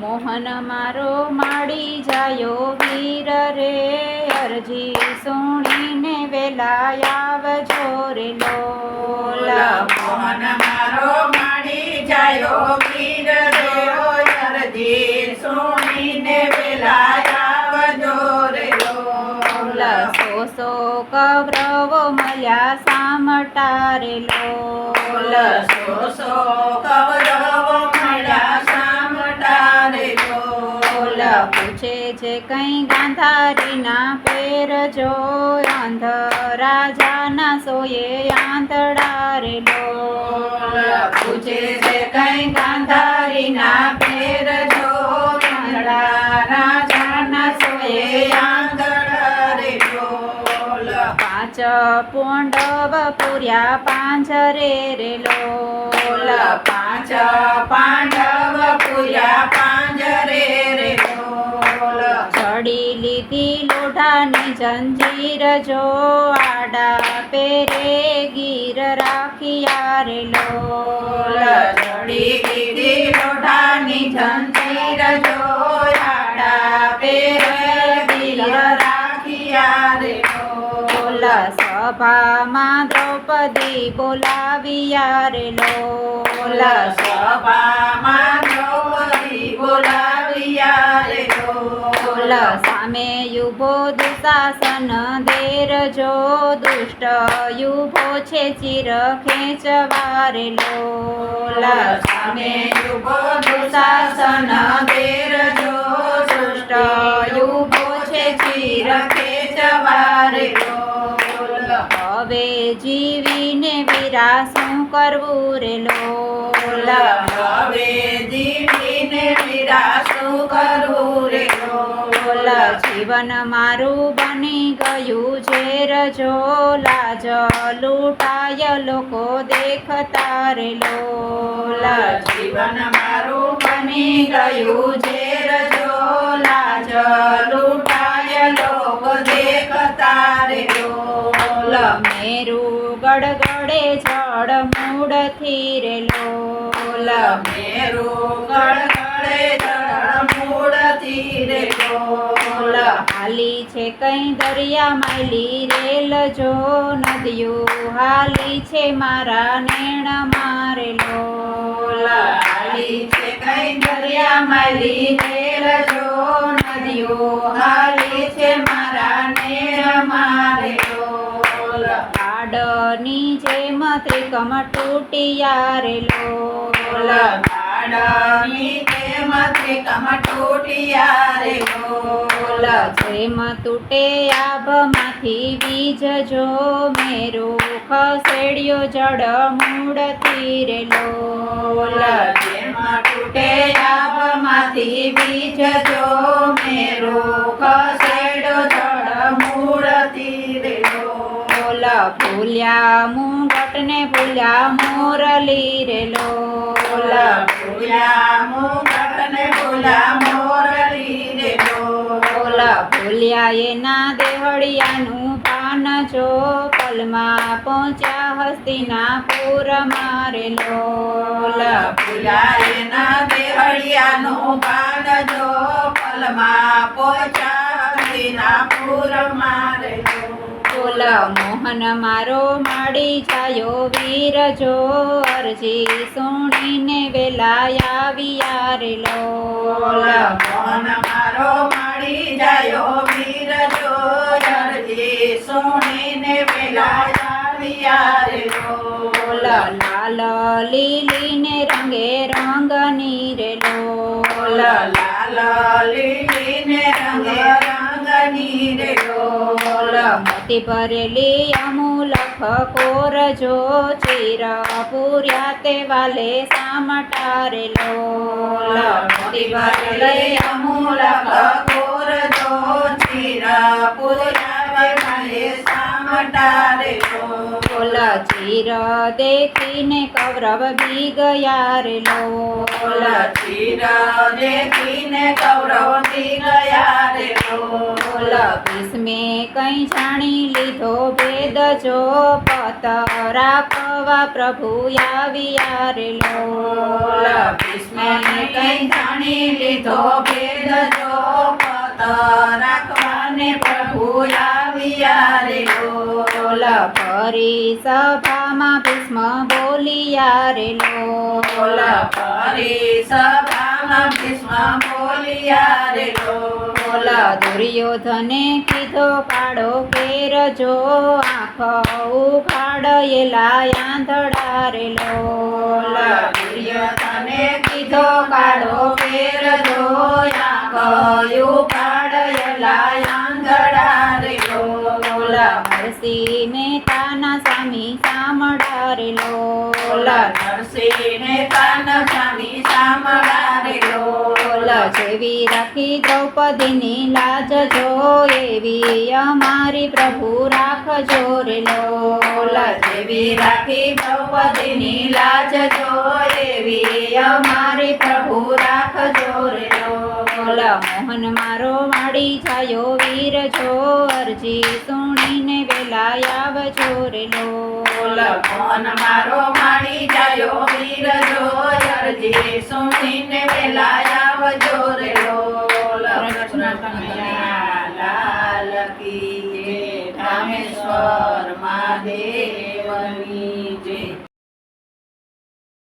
મોહન મારો માડી જાયો વીર રે. અરજી સુણીને વેલા આવજો રે લોલ. મોહન મારો માડી જાયો વીર રે. અરજી સુણીને વેલા આવજો રે લોલ. સો સો કૌરવો મળ્યા સામટા રે લોલ. સો સો કૌરવો પૂછે છે કઈ ગાંધારીના પેર જો અંધ રાજાના સોયે આંતડા રે લોલ પૂછે છે કઈ ગાંધારીના પેર જો કંગડા રાજાના સોયે આંધળા પાંચ પોંડવ પૂર્યા પાંજરે રેલો પાંચ પાંડવ પૂર્યા લીધી લોઢાની જંજીર જો આડા પેરે ગીર રાખ્યા રે લો લડી દીધી લોઢાની જંજીર જોયાડા પેરે ગીર રાખિયા રે લો સભામાં દ્રૌપદી બોલાવિયા રે લો સભામાં દ્રૌપદી બોલાવિયા રે બોલ સામે યુભો દુશાસન દેર જો દુષ્ટ યુભો છે ચિર ખેંચવારેલો સામે યુભો દુશાસન દેર જો દુષ્ટ યુભો છે ચિર ખેંચવારે ડોલ હવે જીવીને વીરા શું કરવું રે લોલ. હવે જીવીને વીરા શું કરું રે બોલ ડોલ જીવન મારું બની ગયું ઝેર જો લાજ લૂંટાય લોકો દેખતા રે લોલ જીવન મારું બની ગયું ઝેર જો લાજ લૂંટાય લોકો દેખતા રે ડોલ મેરું ગડગડે જળ મૂળથી રે લોલ મેરું ગડગડે જળ મૂળથી રે ડોલ હાલી છે કઈ દરિયા માયલી રેલ જો નદીઓ, હાલી છે મારા નેણ મારેલો. હાલી છે કઈ દરિયા માલી રેલ જો નદીઓ, હાલી છે મારા નેણ મારે ડોલ આડની જેમ ત્રિકમ તૂટિયા રે જેમ તૂટે આભમાંથી બીજ જો મેરો ખસેડ્યો જડ મૂળથી રે લોલ. તૂટે આભમાંથી બીજ જો મેરો ખસેડો જડ મૂળ તીરેલો ભૂલ્યા મુંગટને ભૂલ્યા મોરલી રે લોલ. ભૂલ્યા મુગટને ભૂલ્યા મોરલી રે ડોલ ભૂલ્યા એના દેવળિયાનું પાન છો પલમાં પહોંચ્યા હસ્તિનાપુર મારે લોલ ભૂલ્યા એના દેવળિયાનું પાન જો પલમાં પોચા પૂર મારે બોલ મોહન મારો માડી જાયો વીર જો અરજી સુણીને વેલાયા વિયાર લો. લોલ મોહન મારો માડી જાયો વીર જો અરજી સુણીને વેલાયા વિયાર લો. લાલ લીલી ને રંગે રંગની રે લો લાલ લીલીને રંગે રંગની રે ડોલ મોતી ભરેલી અમૂલખ કોર જો ચીર પૂર્યા તે વાલે સામટારે લોલ મોતી ભરેલી અમૂલ કપૂર જો ચીરા પૂર્યા મારે સામટા રે ડોલ ચીર દેખીને કૌરવ બી ગયા રે લોલ ચીર દેખીને કૌરવથી કઈ જાણી લીધો ભેદ જો પત રાખવા પ્રભુ આવ્યા રે લોલ. ભીષ્મે કઈ જાણી લીધો ભેદ જો પત રાખવાને પ્રભુ આવ્યા રે લોલ લોલ ફરી સભામાં ભીષ્મ બોલિયા રે લોલ બોલ ફરી સભામાં ભીષ્મ બોલિયા રે લોલ બોલ દુર્યોધને કીધો કાળો કેર જો આંખ ઉઘાડયેલા આંધળા રે લોલ દુર્યોધને કીધો કાળો પેર જોયા કયું પાડયલા લોલ. મહેતાના સ્વામી સામળા રે લોલ. નરસિંહને કાન સ્વામી સાંભળા રે બોલ લોલ. જેવી રાખી દ્રૌપદીની લાજ જો એવી અમારી પ્રભુ રાખજો રે લોલ. જેવી રાખી દ્રૌપદીની લાજ જો એવી અમારી પ્રભુ રાખજો રે લોલ મોહન મારો વાડી જાયો વીર જો અરજી સુણીને વેલા આવજો રે બોલ મોહન મારો માડી જાયો વીર જો અરજી સુણીને વેલા આવજો રે લોલ કૃષ્ણ કનૈયા લાલ કી જય રામેશ્વર.